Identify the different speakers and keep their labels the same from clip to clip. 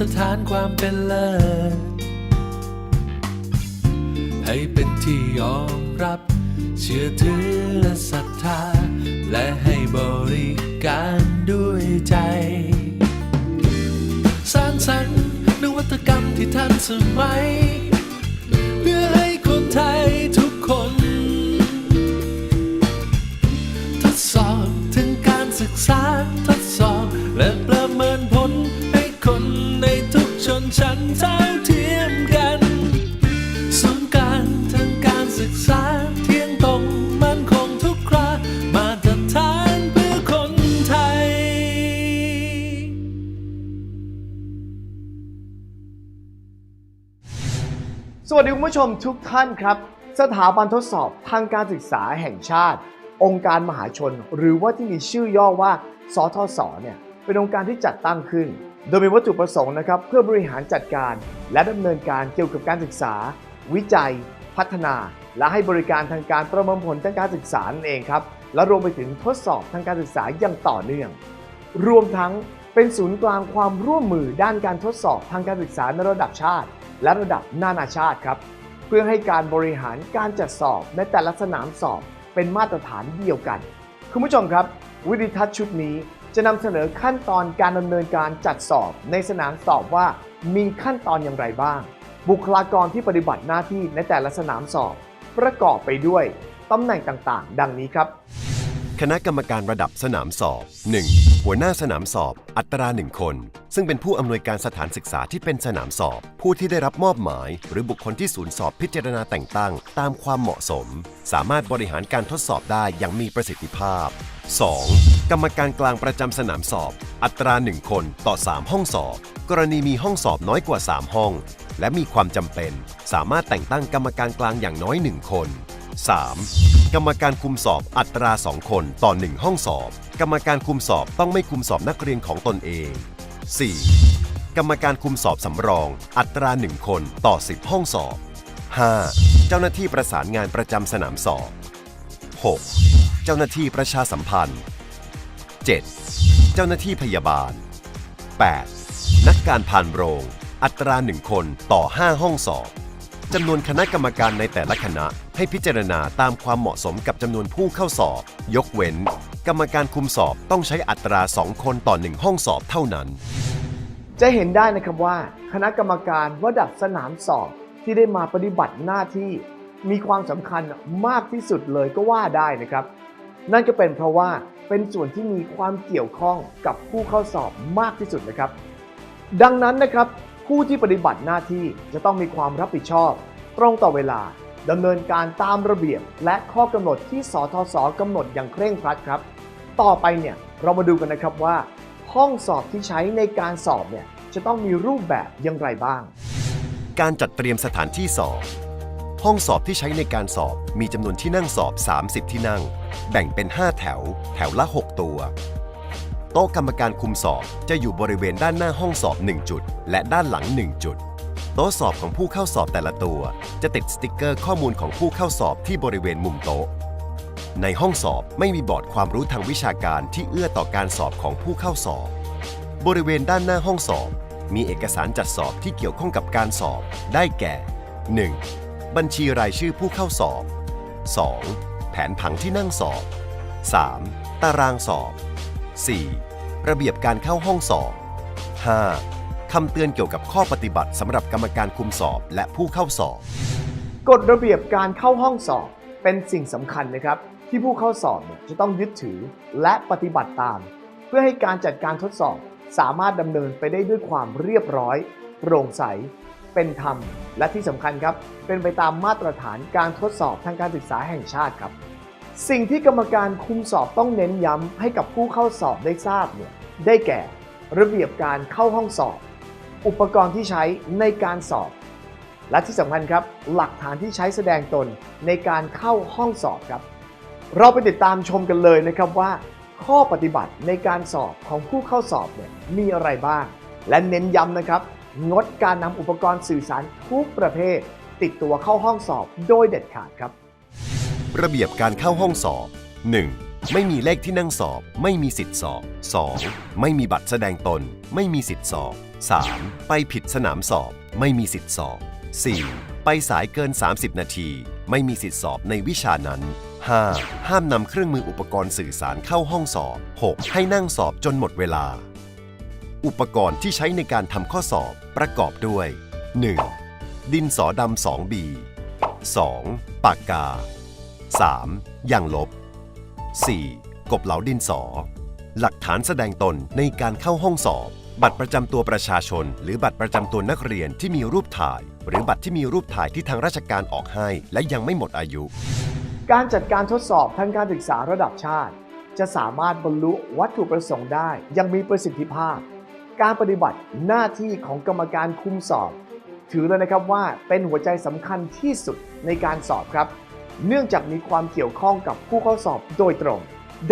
Speaker 1: ความมีมาตรฐานความเป็นเลิศให้เป็นที่ยอมรับ เชื่อถือและศรัทธา และให้บริการด้วยใจ สร้างสรรค์นวัตกรรมที่ทันสมัย เพื่อให้คนไทยทุกคน คุ
Speaker 2: ณผู้ชมทุกท่านครับ สถาบันทดสอบทางการศึกษาแห่งชาติ องค์การมหาชน หรือว่าที่มีชื่อย่อว่าสทศเนี่ยเป็นองค์การที่จัดตั้งขึ้น โดยมีวัตถุประสงค์นะครับ เพื่อบริหารจัดการ และดำเนินการเกี่ยวกับการศึกษา วิจัย พัฒนา และให้บริการทางการประเมินผลทางการศึกษานั่นเองครับและรวมไปถึงทดสอบทางการศึกษาอย่างต่อเนื่อง รวมทั้งเป็นศูนย์กลางความร่วมมือด้านการทดสอบทางการศึกษาในระดับชาติ และระดับนานาชาติครับ เพื่อให้การบริหารการจัดสอบในแต่ละสนามสอบเป็นมาตรฐานเดียวกัน คุณผู้ชมครับ วิดีทัศน์ชุดนี้จะนำเสนอขั้นตอนการดำเนินการจัดสอบในสนามสอบว่ามีขั้นตอนอย่างไรบ้าง บุคลากรที่ปฏิบัติหน้าที่ในแต่ละสนามสอบ ประกอบไปด้วยตำแหน่งต่างๆ ดังนี้ครับ
Speaker 3: คณะกรรมการระดับสนามสอบ 1. หัวหน้าสนามสอบ อัตราหนึ่งคน ซึ่งเป็นผู้อำนวยการสถานศึกษาที่เป็นสนามสอบ ผู้ที่ได้รับมอบหมาย หรือบุคคลที่ศูนย์สอบพิจารณาแต่งตั้ง ตามความเหมาะสม สามารถบริหารการทดสอบได้อย่างมีประสิทธิภาพ 2. กรรมการกลางประจำสนามสอบ อัตราหนึ่งคนต่อ 3 ห้องสอบ กรณีมีห้องสอบน้อยกว่า 3 ห้อง และมีความจำเป็น สามารถแต่งตั้งกรรมการกลางอย่างน้อย 1 คน 3. กรรมการคุมสอบอัตรา 2 คนต่อ 1 ห้องสอบ กรรมการคุมสอบต้องไม่คุมสอบนักเรียนของตนเอง 4. กรรมการคุมสอบสำรอง อัตรา 1 คนต่อ 10 ห้องสอบ 5. เจ้าหน้าที่ประสานงานประจำสนามสอบ 6. เจ้าหน้าที่ประชาสัมพันธ์ 7. เจ้าหน้าที่พยาบาล 8. นักการผ่านโรง อัตรา 1 คนต่อ 5 ห้องสอบ จำนวนคณะกรรมการในแต่ละคณะ ให้พิจารณาตามความเหมาะสมกับจำนวนผู้เข้าสอบ ยกเว้น กรรมการคุมสอบต้องใช้อัตรา 2 คนต่อ 1 ห้องสอบเท่านั้น
Speaker 2: จะเห็นได้นะครับว่า คณะกรรมการระดับสนามสอบที่ได้มาปฏิบัติหน้าที่ มีความสำคัญมากที่สุดเลยก็ว่าได้นะครับ นั่นก็เป็นเพราะว่าเป็นส่วนที่มีความเกี่ยวข้องกับผู้เข้าสอบมากที่สุดนะครับ ดังนั้นนะครับ ผู้ที่ปฏิบัติหน้าที่จะต้องมีความรับผิดชอบ ตรงต่อเวลาดำเนินการตามระเบียบ และข้อกำหนดที่สทศกำหนดอย่างเคร่งครัดครับ ต่อไปเนี่ยเรามาดูกันนะครับว่า ห้องสอบที่ใช้ในการสอบเนี่ยจะต้องมีรูปแบบอย่างไรบ้าง
Speaker 3: การจัดเตรียมสถานที่สอบ ห้องสอบที่ใช้ในการสอบมีจำนวนที่นั่งสอบ 30 ที่นั่ง แบ่งเป็น 5 แถว แถวละ 6 ตัว โต๊ะกรรมการคุมสอบจะอยู่บริเวณด้านหน้าห้องสอบ 1 จุด และด้านหลัง 1 จุด โต๊ะสอบของผู้เข้าสอบแต่ละตัว จะติดสติกเกอร์ข้อมูลของผู้เข้าสอบที่บริเวณมุมโต๊ะ ในห้องสอบไม่มีบอร์ดความรู้ทางวิชาการที่เอื้อต่อการสอบของผู้เข้าสอบ บริเวณด้านหน้าห้องสอบ มีเอกสารจัดสอบที่เกี่ยวข้องกับการสอบ ได้แก่ 1. บัญชีรายชื่อผู้เข้าสอบ 2. แผนผังที่นั่งสอบ 3. ตารางสอบ 4. ระเบียบการเข้าห้องสอบ 5. คำเตือนเกี่ยวกับข้อปฏิบัติสำหรับกรรมการคุมสอบและผู้เข้าสอบ
Speaker 2: กฎระเบียบการเข้าห้องสอบเป็นสิ่งสำคัญนะครับ ที่ผู้เข้าสอบจะต้องยึดถือและปฏิบัติตาม เพื่อให้การจัดการทดสอบสามารถดำเนินไปได้ด้วยความเรียบร้อย โปร่งใส เป็นธรรม และที่สำคัญครับ เป็นไปตามมาตรฐานการทดสอบทางการศึกษาแห่งชาติครับ สิ่งที่กรรมการคุมสอบต้องเน้นย้ำให้กับผู้เข้าสอบได้ทราบเนี่ยได้แก่ ระเบียบการเข้าห้องสอบ อุปกรณ์ที่ใช้ในการสอบ และที่สำคัญครับ หลักฐานที่ใช้แสดงตนในการเข้าห้องสอบครับ เราไปติดตามชมกันเลยนะครับว่า ข้อปฏิบัติในการสอบของผู้เข้าสอบเนี่ยมีอะไรบ้าง และเน้นย้ำนะครับ งดการนำอุปกรณ์สื่อสารทุกประเภท ติ1ตัวเข้าห้องสอบโดยเด็ดขาดครับ
Speaker 3: ระเบียบการเข้าห้องสอบ 1. ไม่มีเลขที่นั่งสอบ ไม่มีสิทธิสอบ 2. ไม่มีบัตรแสดงตน ไม่มีสิทธิสอบ 3. ไปผิดสนามสอบ ไม่มีสิทธิสอบ 4. ไปสายเกิน 30 นาที ไม่มีสิทธิสอบในวิชานั้น 5. ห้ามนำเครื่องมืออุปกรณ์สื่อสารเข้าห้องสอบ 6. ให้นั่งสอบจนหมดเวลา อุปกรณ์ที่ใช้ในการทำข้อสอบประกอบด้วย 1. ดินสอดำ 2B 2. ปากกา 3. ยางลบ 4. กบเหลาดินสอ หลักฐานแสดงตนในการเข้าห้องสอบ บัตรประจำตัวประชาชน หรือบัตรประจำตัวนักเรียนที่มีรูปถ่าย หรือบัตรที่มีรูปถ่ายที่ทางราชการออกให้ และยังไม่หมดอายุ
Speaker 2: การจัดการทดสอบทางการศึกษาระดับชาติ จะสามารถบรรลุวัตถุประสงค์ได้ ยังมีประสิทธิภาพ การปฏิบัติหน้าที่ของกรรมการคุมสอบ ถือเลยนะครับว่าเป็นหัวใจสำคัญที่สุดในการสอบครับ เนื่องจากมีความเกี่ยวข้องกับผู้เข้าสอบโดยตรง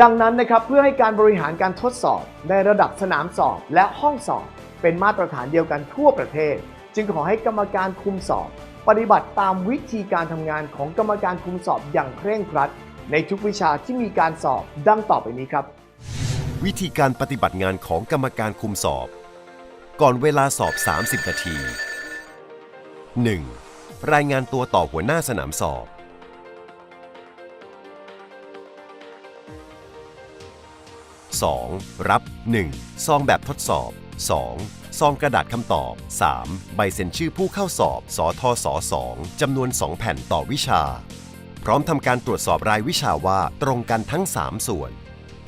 Speaker 2: ดังนั้นนะครับเพื่อให้การบริหารการทดสอบในระดับสนามสอบและห้องสอบ เป็นมาตรฐานเดียวกันทั่วประเทศ จึงขอให้กรรมการคุมสอบ ปฏิบัติตามวิธีการทำงานของกรรมการคุมสอบอย่างเคร่งครัด ในทุกวิชาที่มีการสอบดังต่อไปนี้ครับ
Speaker 3: วิธีการปฏิบัติงานของกรรมการคุมสอบ ก่อนเวลาสอบ 30 นาที 1. รายงานตัวต่อหัวหน้าสนามสอบ 2. รับ 1. ซองแบบทดสอบ 2. ซองกระดาษคำตอบ 3. ใบเซ็นชื่อผู้เข้าสอบสทศ2จำนวน 2 แผ่นต่อวิชา พร้อมทำการตรวจสอบรายวิชาว่าตรงกันทั้ง 3 ส่วน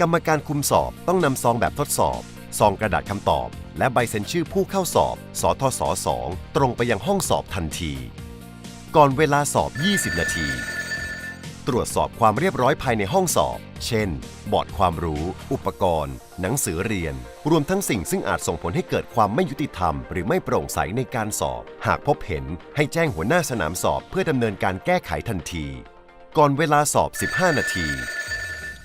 Speaker 3: กรรมการคุมสอบต้องนำซองแบบทดสอบ ซองกระดาษคำตอบ และใบเซ็นชื่อผู้เข้าสอบสทศ2ตรงไปยังห้องสอบทันที ก่อนเวลาสอบ 20 นาที ตรวจสอบความเรียบร้อยภายในห้องสอบ เช่น บอร์ดความรู้ อุปกรณ์ หนังสือเรียน รวมทั้งสิ่งซึ่งอาจส่งผลให้เกิดความไม่ยุติธรรม หรือไม่โปร่งใสในการสอบ หากพบเห็นให้แจ้งหัวหน้าสนามสอบเพื่อดำเนินการแก้ไขทันที ก่อนเวลาสอบ 15 นาที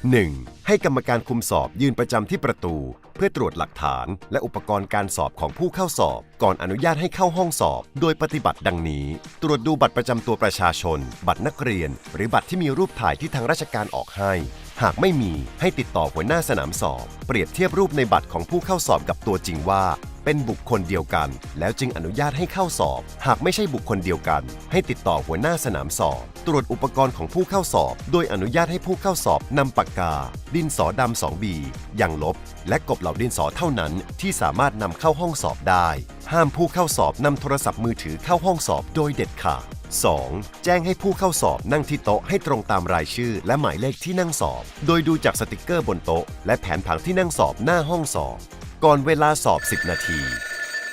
Speaker 3: 1. ให้กรรมการคุมสอบยืนประจำที่ประตู เพื่อตรวจหลักฐาน และอุปกรณ์การสอบของผู้เข้าสอบ ก่อนอนุญาตให้เข้าห้องสอบ โดยปฏิบัติดังนี้ ตรวจดูบัตรประจำตัวประชาชน บัตรนักเรียน หรือบัตรที่มีรูปถ่ายที่ทางราชการออกให้ หากไม่มีให้ติดต่อหัวหน้าสนามสอบ เปรียบเทียบรูปในบัตรของผู้เข้าสอบกับตัวจริงว่า เป็นบุคคลเดียวกัน แล้วจึงอนุญาตให้เข้าสอบ หากไม่ใช่บุคคลเดียวกัน ให้ติดต่อหัวหน้าสนามสอบ ตรวจอุปกรณ์ของผู้เข้าสอบ โดยอนุญาตให้ผู้เข้าสอบนำปากกา ดินสอดำ 2B อย่างลบ และกบเหล่าดินสอเท่านั้น ที่สามารถนำเข้าห้องสอบได้ ห้ามผู้เข้าสอบนำโทรศัพท์มือถือเข้าห้องสอบโดยเด็ดขาด 2. แจ้งให้ผู้เข้าสอบนั่งที่โต๊ะให้ตรงตามรายชื่อ และหมายเลขที่นั่งสอบ โดยดูจากสติกเกอร์บนโต๊ะ และแผนผังที่นั่งสอบหน้าห้องสอบ ก่อนเวลาสอบ 10 นาที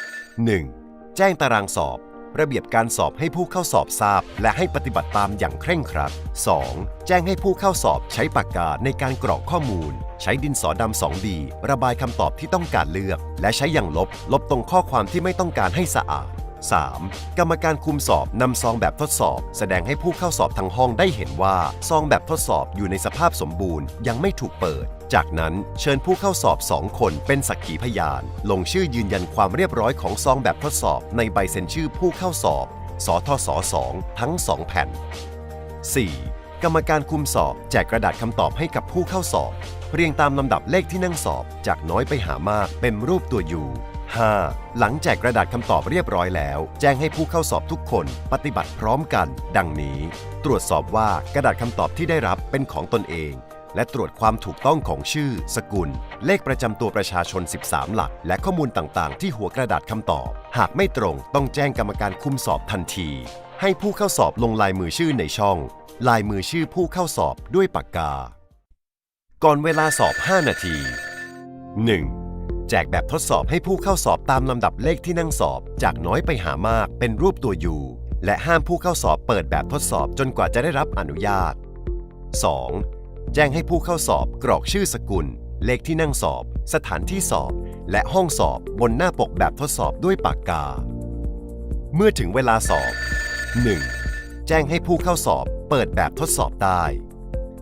Speaker 3: 1. แจ้งตารางสอบ ระเบียบการสอบให้ผู้เข้าสอบทราบ และให้ปฏิบัติตามอย่างเคร่งครัด 2. แจ้งให้ผู้เข้าสอบใช้ปากกาในการกรอกข้อมูล ใช้ดินสอดำ 2B ระบายคำตอบที่ต้องการเลือก และใช้อย่างลบ ลบตรงข้อความที่ไม่ต้องการให้สะอาด 3. กรรมการคุมสอบนำซองแบบทดสอบ แสดงให้ผู้เข้าสอบทั้งห้องได้เห็นว่า ซองแบบทดสอบอยู่ในสภาพสมบูรณ์ ยังไม่ถูกเปิด จากนั้นเชิญผู้เข้าสอบ 2 คนเป็นสักขีพยาน ลงชื่อยืนยันความเรียบร้อยของซองแบบทดสอบ ในใบเซ็นชื่อผู้เข้าสอบ สทศ2ทั้ง 2 แผ่น 4. กรรมการคุมสอบแจกกระดาษคำตอบให้กับผู้เข้าสอบ เรียงตามลำดับเลขที่นั่งสอบ จากน้อยไปหามากเป็นรูปตัวยู 5. หลังแจกกระดาษคำตอบเรียบร้อยแล้ว แจ้งให้ผู้เข้าสอบทุกคน ปฏิบัติพร้อมกัน ดังนี้ ตรวจสอบว่ากระดาษคำตอบที่ได้รับเป็นของตนเอง และตรวจความถูกต้องของชื่อ สกุล เลขประจำตัวประชาชน 13 หลัก และข้อมูลต่างๆ ที่หัวกระดาษคำตอบ หากไม่ตรงต้องแจ้งกรรมการคุมสอบทันที ให้ผู้เข้าสอบลงลายมือชื่อในช่อง ลายมือชื่อผู้เข้าสอบด้วยปากกา ก่อนเวลาสอบ 5 นาที 1. แจกแบบทดสอบให้ผู้เข้าสอบตามลำดับเลขที่นั่งสอบ จากน้อยไปหามากเป็นรูปตัวยูและห้ามผู้เข้าสอบเปิดแบบทดสอบจนกว่าจะได้รับอนุญาต 2. แจ้งให้ผู้เข้าสอบกรอกชื่อสกุล เลขที่นั่งสอบ สถานที่สอบ และห้องสอบบนหน้าปกแบบทดสอบด้วยปากกา เมื่อถึงเวลาสอบ 1. แจ้งให้ผู้เข้าสอบเปิดแบบทดสอบได้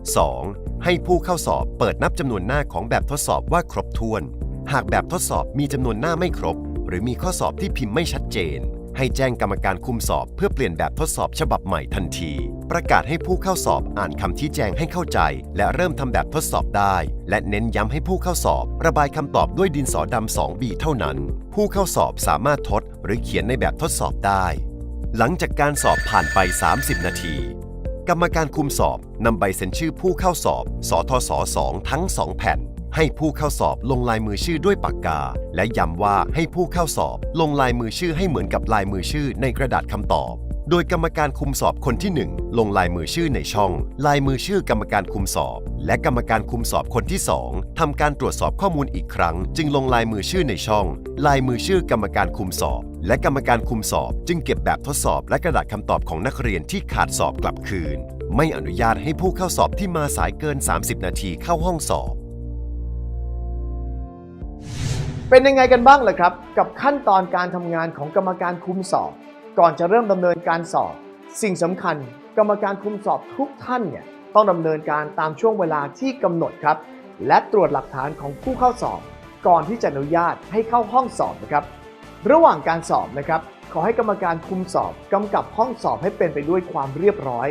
Speaker 3: 2. ให้ผู้เข้าสอบเปิดนับจำนวนหน้าของแบบทดสอบว่าครบถ้วน หากแบบทดสอบมีจำนวนหน้าไม่ครบ หรือมีข้อสอบที่พิมพ์ไม่ชัดเจน ให้แจ้งกรรมการคุมสอบเพื่อเปลี่ยนแบบทดสอบฉบับใหม่ทันที ประกาศให้ผู้เข้าสอบอ่านคำชี้แจ้งให้เข้าใจ และเริ่มทำแบบทดสอบได้ และเน้นย้ำให้ผู้เข้าสอบ ระบายคำตอบด้วยดินสอดำ 2B เท่านั้น ผู้เข้าสอบสามารถทด หรือเขียนในแบบทดสอบได้ หลังจากการสอบผ่านไป 30 นาทีกรรมการคุมสอบนำใบเซ็นชื่อผู้เข้าสอบ สทศ2ทั้ง 2 แผ่น ให้ผู้เข้าสอบลงลายมือชื่อด้วยปากกา และย้ำว่าให้ผู้เข้าสอบลงลายมือชื่อให้เหมือนกับลายมือชื่อในกระดาษคำตอบ โดยกรรมการคุมสอบคนที่ 1 ลงลายมือชื่อในช่อง ลายมือชื่อกรรมการคุมสอบ และกรรมการคุมสอบคนที่ 2ทำการตรวจสอบข้อมูลอีกครั้ง จึงลงลายมือชื่อในช่อง ลายมือชื่อกรรมการคุมสอบ และกรรมการคุมสอบ จึงเก็บแบบทดสอบและกระดาษคำตอบของนักเรียนที่ขาดสอบกลับคืน ไม่อนุญาตให้ผู้เข้าสอบที่มาสายเกิน 30 นาทีเข้าห้องสอบ
Speaker 2: เป็นยังไงกันบ้างล่ะครับ กับขั้นตอนการทำงานของกรรมการคุมสอบ ก่อนจะเริ่มดำเนินการสอบ สิ่งสำคัญ กรรมการคุมสอบทุกท่านเนี่ยต้องดำเนินการตามช่วงเวลาที่กำหนดครับ และตรวจหลักฐานของผู้เข้าสอบ ก่อนที่จะอนุญาตให้เข้าห้องสอบนะครับ ระหว่างการสอบนะครับ ขอให้กรรมการคุมสอบกำกับห้องสอบให้เป็นไปด้วยความเรียบร้อย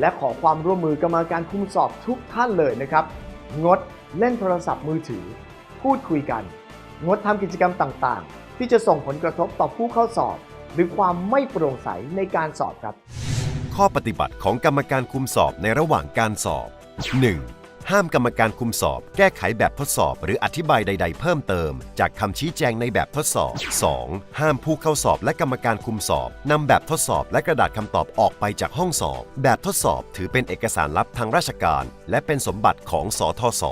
Speaker 2: และขอความร่วมมือกรรมการคุมสอบทุกท่านเลยนะครับ งดเล่นโทรศัพท์มือถือ พูดคุยกัน งดทำกิจกรรมต่างๆ ที่จะส่งผลกระทบต่อผู้เข้าสอบ หรือความไม่โปร่งใสในการสอบครับ
Speaker 3: ข้อปฏิบัติของกรรมการคุมสอบในระหว่างการสอบ 1. ห้ามกรรมการคุมสอบ แก้ไขแบบทดสอบ หรืออธิบายใด ๆ เพิ่มเติม จากคำชี้แจงในแบบทดสอบ 2. ห้ามผู้เข้าสอบและกรรมการคุมสอบนำแบบทดสอบและกระดาษคำตอบออกไปจากห้องสอบ แบบทดสอบถือเป็นเอกสารลับทางราชการ และเป็นสมบัติของสทศ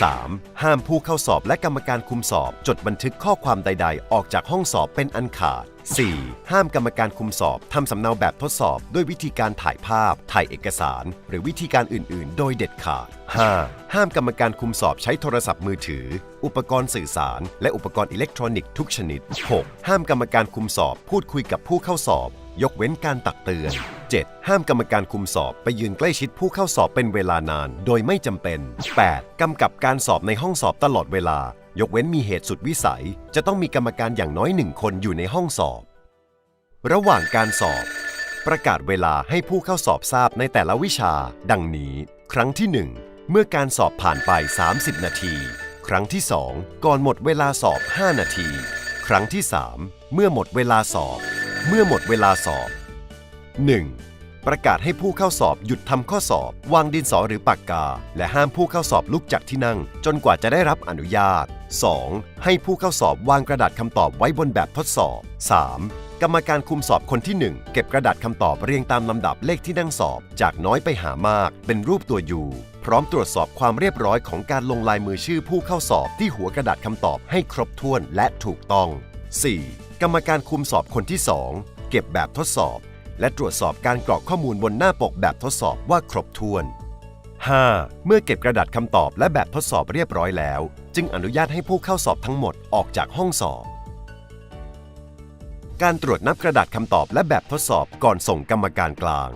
Speaker 3: 3. ห้ามผู้เข้าสอบและกรรมการคุมสอบ จดบันทึกข้อความใด ๆ ออกจากห้องสอบเป็นอันขาด 4. ห้ามกรรมการคุมสอบทำสำเนาแบบทดสอบ ด้วยวิธีการถ่ายภาพ ถ่ายเอกสาร หรือวิธีการอื่น ๆ โดยเด็ดขาด 5. ห้ามกรรมการคุมสอบใช้โทรศัพท์มือถือ อุปกรณ์สื่อสาร และอุปกรณ์อิเล็กทรอนิกส์ทุกชนิด 6. ห้ามกรรมการคุมสอบ พูดคุยกับผู้เข้าสอบ ยกเว้นการตักเตือน 7. ห้ามกรรมการคุมสอบไปยืนใกล้ชิดผู้เข้าสอบเป็นเวลานาน โดยไม่จำเป็น 8. กำกับการสอบในห้องสอบตลอดเวลา ยกเว้นมีเหตุสุดวิสัย จะต้องมีกรรมการอย่างน้อยหนึ่งคนอยู่ในห้องสอบ ระหว่างการสอบ ประกาศเวลาให้ผู้เข้าสอบทราบในแต่ละวิชา ดังนี้ ครั้งที่ 1 เมื่อการสอบผ่านไป 30 นาที ครั้งที่ 2 ก่อนหมดเวลาสอบ 5 นาที ครั้งที่ 3 เมื่อหมดเวลาสอบ เมื่อหมดเวลาสอบ 1. ประกาศให้ผู้เข้าสอบหยุดทำข้อสอบ วางดินสอหรือปากกา และห้ามผู้เข้าสอบลุกจากที่นั่ง จนกว่าจะได้รับอนุญาต 2. ให้ผู้เข้าสอบวางกระดาษคำตอบไว้บนแบบทดสอบ 3. กรรมการคุมสอบคนที่ 1 เก็บกระดาษคำตอบเรียงตามลำดับเลขที่นั่งสอบ จากน้อยไปหามาก เป็นรูปตัวยูพร้อมตรวจสอบความเรียบร้อยของการลงลายมือชื่อผู้เข้าสอบที่หัวกระดาษคำตอบให้ครบถ้วนและถูกต้อง 4. กรรมการคุมสอบคนที่ 2 เก็บแบบทดสอบ และตรวจสอบการกรอกข้อมูลบนหน้าปกแบบทดสอบว่าครบถ้วน 5. เมื่อเก็บกระดาษคำตอบและแบบทดสอบเรียบร้อยแล้ว จึงอนุญาตให้ผู้เข้าสอบทั้งหมดออกจากห้องสอบ การตรวจนับกระดาษคำตอบและแบบทดสอบก่อนส่งกรรมการกลาง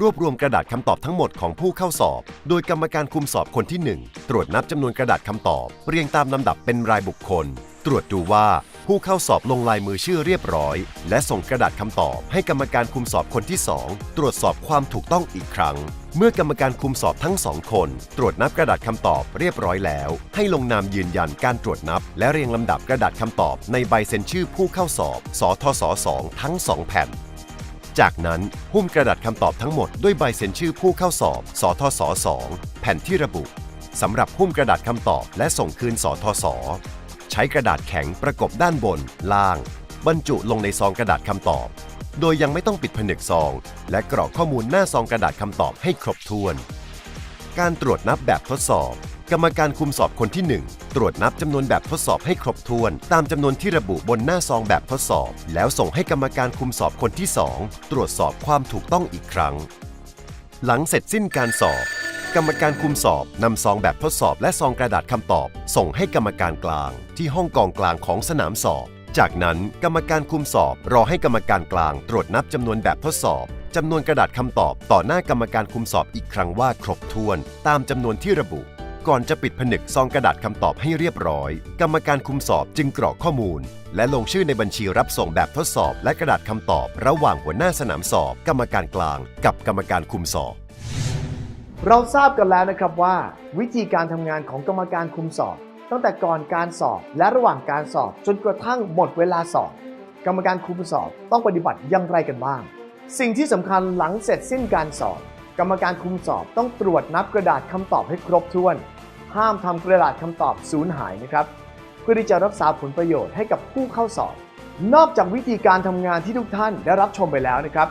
Speaker 3: รวบรวมกระดาษคำตอบทั้งหมดของผู้เข้าสอบ โดยกรรมการคุมสอบคนที่ 1 ตรวจนับจำนวนกระดาษคำตอบเรียงตามลำดับเป็นรายบุคคล ตรวจดูว่าผู้เข้าสอบลงลายมือชื่อเรียบร้อย และส่งกระดาษคำตอบให้กรรมการคุมสอบคนที่ 2 ตรวจสอบความถูกต้องอีกครั้ง เมื่อกรรมการคุมสอบทั้งสองคน ตรวจนับกระดาษคำตอบเรียบร้อยแล้ว ให้ลงนามยืนยันการตรวจนับ และเรียงลำดับกระดาษคำตอบในใบเซ็นชื่อผู้เข้าสอบ สทศ2ทั้ง 2 แผ่นจากนั้นหุ้มกระดาษคำตอบทั้งหมดด้วยใบเซ็นชื่อผู้เข้าสอบ สทศ2แผ่นที่ระบุสำหรับหุ้มกระดาษคำตอบและส่งคืนสทศ ใช้กระดาษแข็งประกบด้านบน ล่าง บรรจุลงในซองกระดาษคำตอบ โดยยังไม่ต้องปิดผนึกซอง และกรอกข้อมูลหน้าซองกระดาษคำตอบให้ครบถ้วน การตรวจนับแบบทดสอบ กรรมการคุมสอบคนที่ 1 ตรวจนับจำนวนแบบทดสอบให้ครบถ้วน ตามจำนวนที่ระบุบนหน้าซองแบบทดสอบ แล้วส่งให้กรรมการคุมสอบคนที่ 2 ตรวจสอบความถูกต้องอีกครั้ง หลังเสร็จสิ้นการสอบ กรรมการคุมสอบนำซองแบบทดสอบและซองกระดาษคำตอบ ส่งให้กรรมการกลางที่ห้องกองกลางของสนามสอบ จากนั้นกรรมการคุมสอบรอให้กรรมการกลางตรวจนับจำนวนแบบทดสอบจำนวนกระดาษคำตอบต่อหน้ากรรมการคุมสอบอีกครั้งว่าครบถ้วน ตามจำนวนที่ระบุ ก่อนจะปิดผนึกซองกระดาษคำตอบให้เรียบร้อย กรรมการคุมสอบจึงกรอกข้อมูล และลงชื่อในบัญชีรับส่งแบบทดสอบ และกระดาษคำตอบ ระหว่างหัวหน้าสนามสอบ กรรมการกลาง กับกรรมการคุมสอบ
Speaker 2: เราทราบกันแล้วนะครับว่า วิธีการทำงานของกรรมการคุมสอบ ตั้งแต่ก่อนการสอบและระหว่างการสอบจนกระทั่งหมดเวลาสอบ กรรมการคุมสอบต้องปฏิบัติอย่างไรกันบ้าง สิ่งที่สำคัญหลังเสร็จสิ้นการสอบ กรรมการคุมสอบต้องตรวจนับกระดาษคำตอบให้ครบถ้วน ห้ามทำกระดาษคำตอบสูญหายนะครับ เพื่อที่จะรักษาผลประโยชน์ให้กับผู้เข้าสอบ นอกจากวิธีการทำงานที่ทุกท่านได้รับชมไปแล้วนะครับ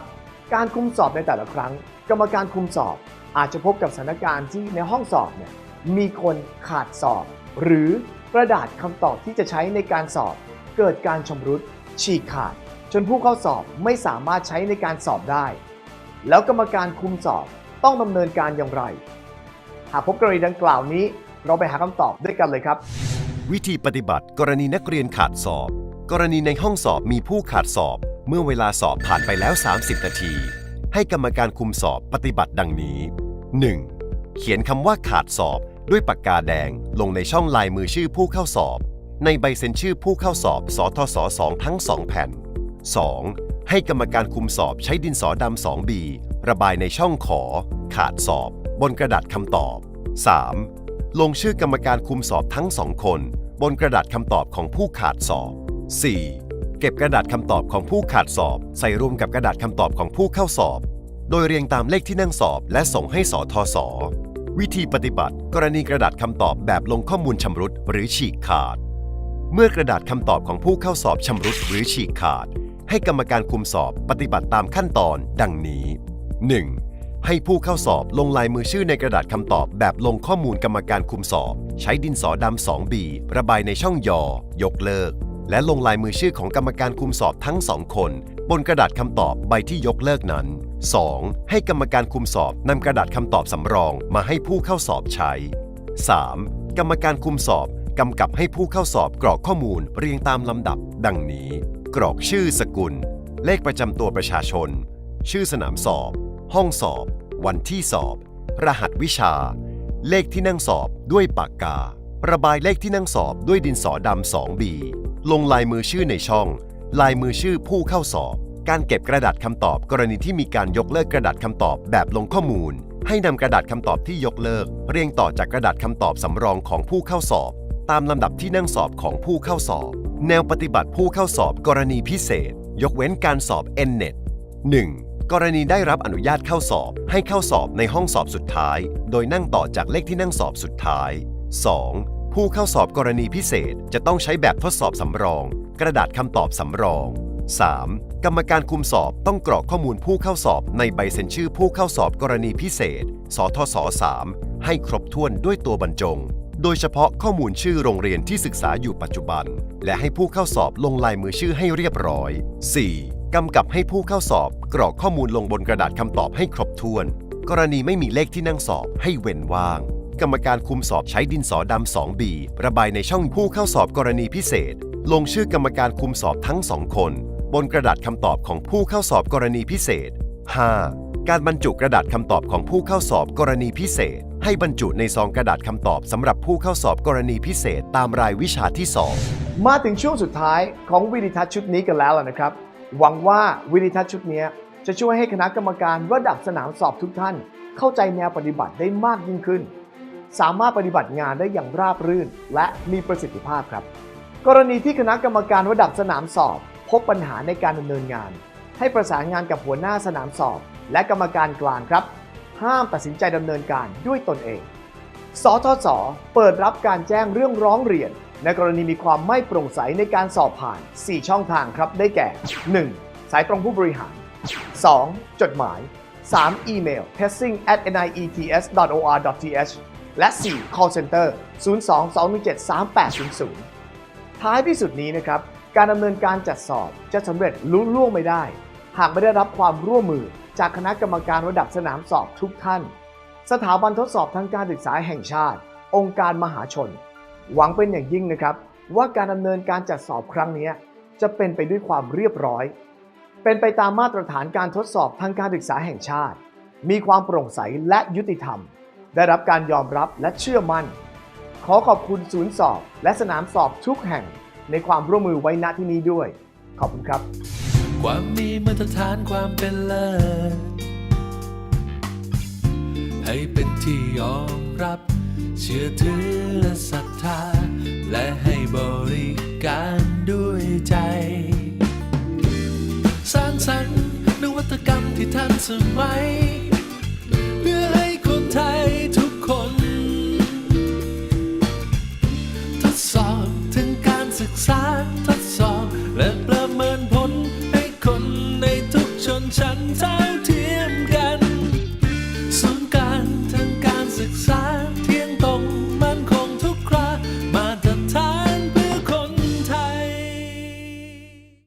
Speaker 2: การคุมสอบในแต่ละครั้ง กรรมการคุมสอบ อาจจะพบกับสถานการณ์ที่ในห้องสอบเนี่ยมีคนขาดสอบ หรือกระดาษคำตอบที่จะใช้ในการสอบ เกิดการชำรุด ฉีกขาด จนผู้เข้าสอบไม่สามารถใช้ในการสอบได้ แล้วกรรมการคุมสอบต้องดำเนินการอย่างไร หากพบกรณีดังกล่าวนี้ เราไปหาคำตอบด้วยกันเลยครับ
Speaker 3: วิธีปฏิบัติกรณีนักเรียนขาดสอบ กรณีในห้องสอบมีผู้ขาดสอบ เมื่อเวลาสอบผ่านไปแล้ว 30 นาที ให้กรรมการคุมสอบปฏิบัติดังนี้ 1. เขียนคำว่าขาดสอบด้วยปากกาแดงลงในช่องลายมือชื่อผู้เข้าสอบ ในใบเซ็นชื่อผู้เข้าสอบสทศ2ทั้ง 2 แผ่น 2. ให้กรรมการคุมสอบใช้ดินสอดำ2บีระบายในช่องขอ ขาดสอบ บนกระดาษคำตอบ 3. ลงชื่อกรรมการคุมสอบทั้งสองคน บนกระดาษคำตอบของผู้ขาดสอบ 4. เก็บกระดาษคำตอบของผู้ขาดสอบ ใส่รวมกับกระดาษคำตอบของผู้เข้าสอบ โดยเรียงตามเลขที่นั่งสอบและส่งให้สอทอสอวิธีปฏิบัติ กรณีกระดาษคำตอบแบบลงข้อมูลชำรุดหรือฉีกขาด เมื่อกระดาษคำตอบของผู้เข้าสอบชำรุดหรือฉีกขาด ให้กรรมการคุมสอบปฏิบัติตามขั้นตอน ดังนี้ 1. ให้ผู้เข้าสอบลงลายมือชื่อในกระดาษคำตอบแบบลงข้อมูลกรรมการคุมสอบ ใช้ดินสอดำ2บีระบายในช่องยอ ยกเลิก และลงลายมือชื่อของกรรมการคุมสอบทั้งสองคน บนกระดาษคำตอบใบที่ยกเลิกนั้น 2. ให้กรรมการคุมสอบนำกระดาษคำตอบสำรองมาให้ผู้เข้าสอบใช้ 3. กรรมการคุมสอบกำกับให้ผู้เข้าสอบกรอกข้อมูลเรียงตามลำดับ ดังนี้ กรอกชื่อสกุล เลขประจำตัวประชาชน ชื่อสนามสอบ ห้องสอบ วันที่สอบ รหัสวิชา เลขที่นั่งสอบด้วยปากกา ระบายเลขที่นั่งสอบด้วยดินสอดำ2บีลงลายมือชื่อในช่อง ลายมือชื่อผู้เข้าสอบ การเก็บกระดาษคำตอบ กรณีที่มีการยกเลิกกระดาษคำตอบแบบลงข้อมูล ให้นำกระดาษคำตอบที่ยกเลิก เรียงต่อจากกระดาษคำตอบสำรองของผู้เข้าสอบ ตามลำดับที่นั่งสอบของผู้เข้าสอบ แนวปฏิบัติผู้เข้าสอบกรณีพิเศษ ยกเว้นการสอบ NNET 1. กรณีได้รับอนุญาตเข้าสอบ ให้เข้าสอบในห้องสอบสุดท้าย โดยนั่งต่อจากเลขที่นั่งสอบสุดท้าย 2. ผู้เข้าสอบกรณีพิเศษจะต้องใช้แบบทดสอบสำรอง กระดาษคำตอบสำรอง 3. กรรมการคุมสอบต้องกรอกข้อมูลผู้เข้าสอบในใบเซ็นชื่อผู้เข้าสอบกรณีพิเศษ สทศ3ให้ครบถ้วนด้วยตัวบรรจง โดยเฉพาะข้อมูลชื่อโรงเรียนที่ศึกษาอยู่ปัจจุบัน และให้ผู้เข้าสอบลงลายมือชื่อให้เรียบร้อย 4. กำกับให้ผู้เข้าสอบ กรอกข้อมูลลงบนกระดาษคำตอบให้ครบถ้วน กรณีไม่มีเลขที่นั่งสอบให้เว้นว่างกรรมการคุมสอบใช้ดินสอดำ2บีระบายในช่องผู้เข้าสอบกรณีพิเศษ ลงชื่อกรรมการคุมสอบทั้งสองคน บนกระดาษคำตอบของผู้เข้าสอบกรณีพิเศษ 5. การบรรจุกระดาษคำตอบของผู้เข้าสอบกรณีพิเศษ ให้บรรจุในซองกระดาษคำตอบสำหรับผู้เข้าสอบกรณีพิเศษ ตามรายวิชาที่2
Speaker 2: มาถึงช่วงสุดท้ายของวิดีทัศน์ชุดนี้กันแล้วนะครับ หวังว่าวิดีทัศน์ชุดนี้จะช่วยให้คณะกรรมการระดับสนามสอบทุกท่าน เข้าใจแนวปฏิบัติได้มากยิ่งขึ้น สามารถปฏิบัติงานได้อย่างราบรื่น และมีประสิทธิภาพครับ กรณีที่คณะกรรมการระดับสนามสอบ พบปัญหาในการดำเนินงาน ให้ประสานงานกับหัวหน้าสนามสอบ และกรรมการกลางครับ ห้ามตัดสินใจดำเนินการด้วยตนเอง สทศเปิดรับการแจ้งเรื่องร้องเรียน ในกรณีมีความไม่โปร่งใสในการสอบผ่าน 4 ช่องทางครับได้แก่ 1. สายตรงผู้บริหาร 2. จดหมาย 3. อีเมล testing at niets.or.th และ 4. call center 02-217-3800 ท้ายที่สุดนี้นะครับ การดำเนินการจัดสอบจะสำเร็จลุล่วงไม่ได้ หากไม่ได้รับความร่วมมือจากคณะกรรมการระดับสนามสอบทุกท่าน สถาบันทดสอบทางการศึกษาแห่งชาติ องค์การมหาชน หวังเป็นอย่างยิ่งนะครับ ว่าการดำเนินการจัดสอบครั้งนี้จะเป็นไปด้วยความเรียบร้อย เป็นไปตามมาตรฐานการทดสอบทางการศึกษาแห่งชาติ มีความโปร่งใสและยุติธรรม ได้รับการยอมรับและเชื่อมั่น ขอขอบคุณศูนย์สอบและสนามสอบทุกแห่ง ในความร่วมมือไว้ณที่นี้ด้วย ขอบคุณครับ
Speaker 1: ความมีมาตรฐานความเป็นเลิศให้เป็นที่ยอมรับ เชื่อถือและศรัทธา และให้บริการด้วยใจ สร้างสรรค์นวัตกรรมที่ทันสมัย ทด